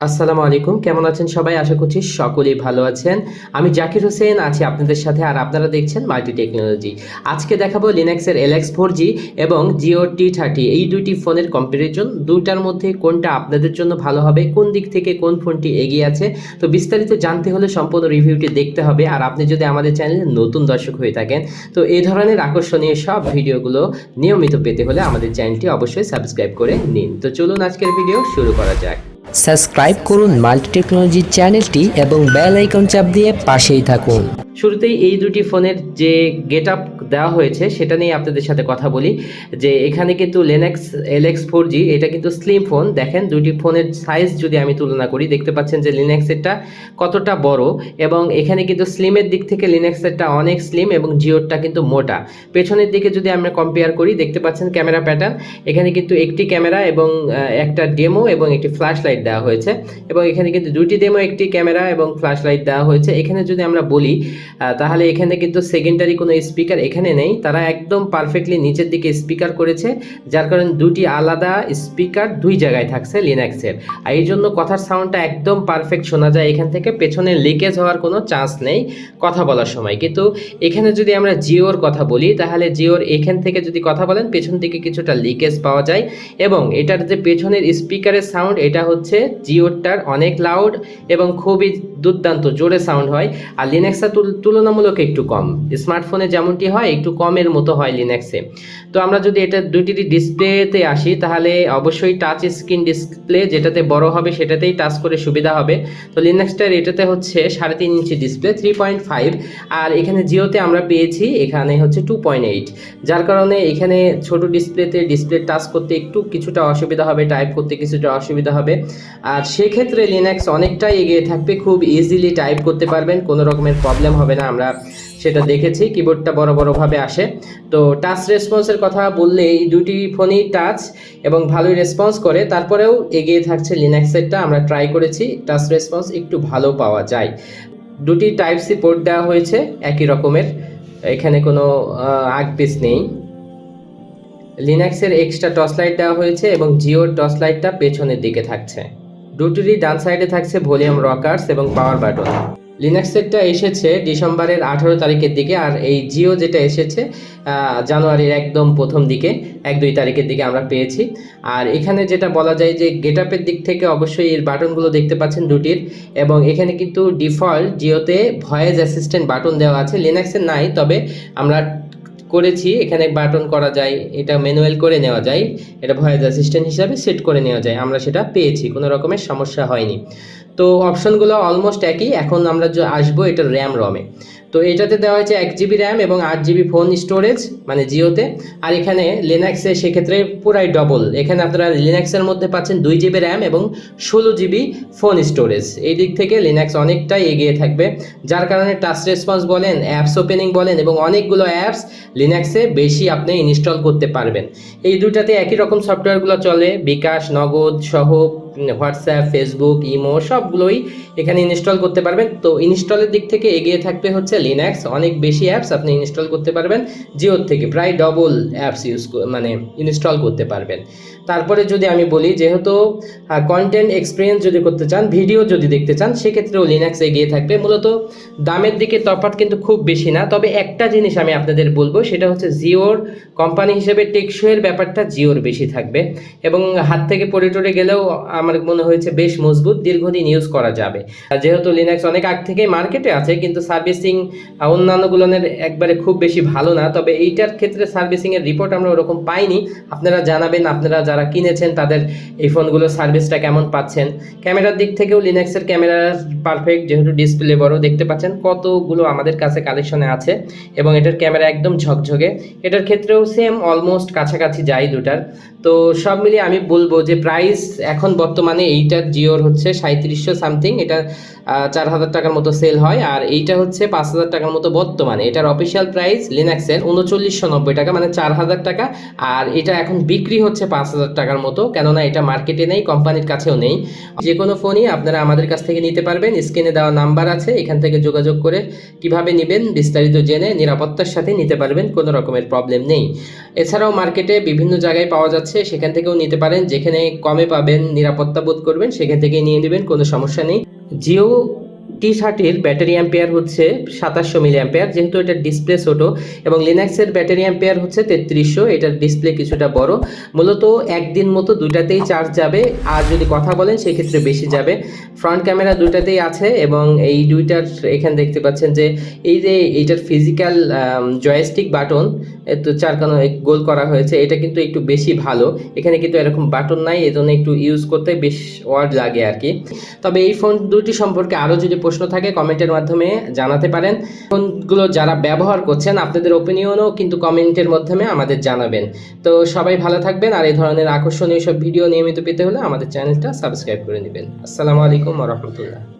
আসসালামু আলাইকুম, কেমন আছেন সবাই? আশা করছি সকলেই ভালো আছেন। আমি জাকির হোসেন আছি আপনাদের সাথে আর আপনারা দেখছেন মাল্টি টেকনোলজি আজকে দেখাবো লিনাক্সের এলএক্স ফোর জি এবং জিও টি থার্টি এই দুইটি ফোনের কম্পারিজন দুটার মধ্যে কোনটা আপনাদের জন্য ভালো হবে, কোন দিক থেকে কোন ফোনটি এগিয়ে আছে? তো বিস্তারিত জানতে হলে সম্পূর্ণ রিভিউটি দেখতে হবে আর আপনি যদি আমাদের চ্যানেলে নতুন দর্শক হয়ে থাকেন, তো এই ধরনের আকর্ষণীয় সব ভিডিওগুলো নিয়মিত পেতে হলে আমাদের চ্যানেলটি অবশ্যই সাবস্ক্রাইব করে নিন। তো চলুন আজকের ভিডিও শুরু করা যাক। সাবস্ক্রাইব করুন মাল্টি টেকনোলজি চ্যানেলটি এবং বেল আইকন চাপ দিয়ে পাশেই থাকুন। শুরুতেই এই দুটি ফোনের যে গেট আপ দেওয়া হয়েছে, সেটা নিয়ে আপনাদের সাথে কথা বলি। যে এখানে কিন্তু লেনেক্স এলএক্স ফোর জি এটা কিন্তু স্লিম ফোন দেখেন দুটি ফোনের সাইজ যদি আমি তুলনা করি, দেখতে পাচ্ছেন যে লিনেক্সেরটা কতটা বড়, এবং এখানে কিন্তু স্লিমের দিক থেকে লিনেক্সেরটা অনেক স্লিম এবং জিওরটা কিন্তু মোটা। পেছনের দিকে যদি আমরা কম্পেয়ার করি, দেখতে পাচ্ছেন ক্যামেরা প্যাটার্ন এখানে কিন্তু একটি ক্যামেরা এবং একটা ডেমো এবং একটি ফ্ল্যাশ লাইট দেওয়া হয়েছে। এবং এখানে কিন্তু দুটি ডেমো একটি ক্যামেরা এবং ফ্ল্যাশ লাইট দেওয়া হয়েছে। এখানে যদি আমরা বলি তাহলে এখানে কিন্তু সেকেন্ডারি কোনো স্পিকার এখানে নেই। তারা একদম পারফেক্টলি নিচের দিকে স্পিকার করেছে, যার কারণে দুটি আলাদা স্পিকার দুই জায়গায় থাকছে লিনাক্সের আর এই জন্য কথার সাউন্ডটা একদম পারফেক্ট শোনা যায়। এখান থেকে পেছনে লিকেজ হওয়ার কোনো চান্স নেই কথা বলার সময়। কিন্তু এখানে যদি আমরা জিওর কথা বলি, তাহলে জিওর এখান থেকে যদি কথা বলেন, পেছন থেকে কিছুটা লিকেজ পাওয়া যায়। এবং এটার যে পেছনের স্পিকারের সাউন্ড এটা হচ্ছে জিওরটার অনেক লাউড এবং খুবই দুর্দান্ত জোরে সাউন্ড হয় আর লিনাক্সটা তুলনামূলক একটু কম। স্মার্টফোনে যেমনটি হয়, একটু কমের মতো হয় লিনাক্সে তো আমরা যদি এটা দুইটি ডিসপ্লেতে আসি, তাহলে অবশ্যই টাচ স্ক্রিন ডিসপ্লে যেটাতে বড় হবে, সেটাতেই টাচ করে সুবিধা হবে। তো লিনাক্সটার এটাতে হচ্ছে সাড়ে তিন inch display three point five আর এখানে জিওতে আমরা পেয়েছি, এখানে হচ্ছে টু পয়েন্ট এইট যার কারণে এখানে ছোট ডিসপ্লেতে ডিসপ্লে টাচ করতে একটু কিছুটা অসুবিধা হবে টাইপ করতে কিছুটা অসুবিধা হবে। আর সেক্ষেত্রে লিনাক্স অনেকটাই এগিয়ে থাকবে, খুব ইজিলি টাইপ করতে পারবেন, কোনো রকমের প্রবলেম হবে না, আমরা সেটা দেখেছি কিবোর্ডটা বড় বড়ভাবে আসে। তো টাচ রেসপন্সের কথা বললে এই দুটি ফোনই টাচ এবং ভালোই রেসপন্স করে, তারপরেও এগিয়ে থাকছে লিনাক্সেরটা আমরা ট্রাই করেছি টাচ রেসপন্স একটু ভালো পাওয়া যায়। দুটি টাইপ সি পোর্ট দেওয়া হয়েছে, একই রকমের, এখানে কোনো আগ পিস নেই। লিনাক্সের এক্সট্রা টর্চ লাইট দেওয়া হয়েছে এবং জিওর টর্চ লাইটটা পেছনের দিকে থাকছে। দুটিরই ডান সাইডে থাকছে ভলিউম রকার্স এবং পাওয়ার বাটন। লিনাক্সেরটা এসেছে ডিসেম্বরের আঠারো তারিখের দিকে আর এই জিও যেটা এসেছে জানুয়ারির একদম প্রথম দিকে, এক দুই তারিখের দিকে আমরা পেয়েছি। আর এখানে যেটা বলা যায় যে গেট আপের দিক থেকে অবশ্যই এর বাটনগুলো দেখতে পাচ্ছেন দুটির এবং এখানে কিন্তু ডিফল্ট জিওতে ভয়েস অ্যাসিস্ট্যান্ট বাটন দেওয়া আছে। লিনাক্সের নাই, তবে আমরা করেছি, এখানে বাটন করা যায়, এটা ম্যানুয়াল করে নেওয়া যায়, এটা ভয়েস অ্যাসিস্ট্যান্ট হিসাবে সেট করে নেওয়া যায়, আমরা সেটা পেয়েছি, কোনো রকমের সমস্যা হয়নি। তো অপশনগুলো অলমোস্ট একই, এখন আমরা আসব এটা র্যাম রমে। তো এটাতে দেওয়া হয়েছে এক জিবি র্যাম এবং আট জিবি ফোন স্টোরেজ মানে জিওতে। আর এখানে লিনাক্সে সেক্ষেত্রে পুরাই ডবল এখানে আপনারা লিনাক্সের মধ্যে পাচ্ছেন দুই জিবি র্যাম এবং ষোলো জিবি ফোন স্টোরেজ। এই দিক থেকে লিনাক্স অনেকটাই এগিয়ে থাকবে। যার কারণে টাচ রেসপন্স বলেন অ্যাপস ওপেনিং বলেন এবং অনেকগুলো অ্যাপস লিনাক্সে বেশি আপনি ইনস্টল করতে পারবেন। এই দুটাতে একই রকম সফটওয়্যারগুলো চলে, বিকাশ, নগদ, সহ হোয়াটসঅ্যাপ ফেসবুক ইমো সবগুলোই এখানে ইনস্টল করতে পারবেন। তো ইনস্টলের দিক থেকে এগিয়ে থাকবে হচ্ছে লিনাক্স অনেক বেশি অ্যাপস আপনি ইনস্টল করতে পারবেন। জিওর থেকে প্রায় ডবল অ্যাপস ইউজ মানে ইনস্টল করতে পারবেন। তারপরে যদি আমি বলি, যেহেতু কন্টেন্ট এক্সপিরিয়েন্স যদি করতে চান ভিডিও যদি দেখতে চান, সেক্ষেত্রেও লিনাক্স এগিয়ে থাকবে। মূলত দামের দিকে তফাৎ কিন্তু খুব বেশি না। তবে একটা জিনিস আমি আপনাদের বলব, সেটা হচ্ছে জিওর কোম্পানি হিসেবে টেকসইয়ের ব্যাপারটা জিওর বেশি থাকবে। এবং হাত থেকে পড়ে টরে গেলেও আমার মনে হয়েছে বেশ মজবুত, দীর্ঘদিন ইউজ করা যাবে। যেহেতু লিনাক্স অনেক আগ থেকেই মার্কেটে আছে, কিন্তু সার্ভিসিং অন্যান্যগুলোনের একবারে খুব বেশি ভালো না। তবে এইটার ক্ষেত্রে সার্ভিসিংয়ের রিপোর্ট আমরা ওরকম পাইনি। আপনারা জানাবেন, আপনারা যারা কিনেছেন, তাদের এই ফোনগুলোর সার্ভিসটা কেমন পাচ্ছেন? ক্যামেরার দিক থেকেও লিনাক্সের ক্যামেরা পারফেক্ট যেহেতু ডিসপ্লে বড়, দেখতে পাচ্ছেন কতগুলো আমাদের কাছে কালেকশনে আছে এবং এটার ক্যামেরা একদম ঝকঝকে। এটার ক্ষেত্রেও সেম অলমোস্ট কাছাকাছি যায় দুটার। তো সব মিলিয়ে আমি বলব যে প্রাইস এখন বর্তমানে এইটার জিওর হচ্ছে সাঁত্রিশশো সামথিং, এটা চার হাজার টাকার মতো সেল হয়। আর এইটা হচ্ছে পাঁচ হাজার টাকার মতো বর্তমানে। এটার অফিসিয়াল প্রাইস লিনাক্সের উনচল্লিশশো নব্বই টাকা মানে চার হাজার টাকা। আর এটা এখন বিক্রি হচ্ছে পাঁচ হাজার টাকার মতো, কেননা এটা মার্কেটে নেই কোম্পানির কাছেও নেই। যে কোনো ফোনই আপনারা আমাদের কাছ থেকে নিতে পারবেন। স্ক্রিনে দেওয়া নাম্বার আছে, এখান থেকে যোগাযোগ করে কীভাবে নেবেন বিস্তারিত জেনে নিরাপত্তার সাথে নিতে পারবেন, কোনো রকমের প্রবলেম নেই। এছাড়াও মার্কেটে বিভিন্ন জায়গায় পাওয়া যাচ্ছে, সেখান থেকেও নিতে পারেন, যেখানে কমে পাবেন নিরাপদ নিরাপত্তা বোধ করবেন সেখান থেকে নিয়ে নেবেন কোনো সমস্যা নেই। জিও টি থার্টির ব্যাটারি অ্যাম্পেয়ার হচ্ছে সাতাশশো মিলি অ্যাম্পেয়ার যেহেতু এটা ডিসপ্লে ছোটো এবং লিনাক্সের ব্যাটারি অ্যাম্পেয়ার হচ্ছে তেত্রিশশো, এটার ডিসপ্লে কিছুটা বড়। মূলত একদিন মতো দুটাতেই চার্জ যাবে, আর যদি কথা বলেন সেক্ষেত্রে বেশি যাবে। ফ্রন্ট ক্যামেরা দুটাতেই আছে এবং এই দুইটার এখানে দেখতে পাচ্ছেন যে এই যে এইটার ফিজিক্যাল জয়স্টিক বাটন তো চারকানো গোল করা হয়েছে, এটা কিন্তু একটু বেশি ভালো। এখানে কিন্তু এরকম বাটন নাই, এজন্য একটু ইউজ করতে বেশ ওয়ার্ড লাগে আর কি। তবে এই ফোন দুটি সম্পর্কে আরও যদি প্রশ্ন থাকে, কমেন্টের মাধ্যমে জানাতে পারেন। ফোনগুলো যারা ব্যবহার করছেন, আপনাদের ওপিনিয়নও কিন্তু কমেন্টের মাধ্যমে আমাদের জানাবেন। তো সবাই ভালো থাকবেন, আর এই ধরনের আকর্ষণীয় সব ভিডিও নিয়মিত পেতে হলে আমাদের চ্যানেলটা সাবস্ক্রাইব করে নেবেন। আসসালামু আলাইকুম রহমতুল্লাহ।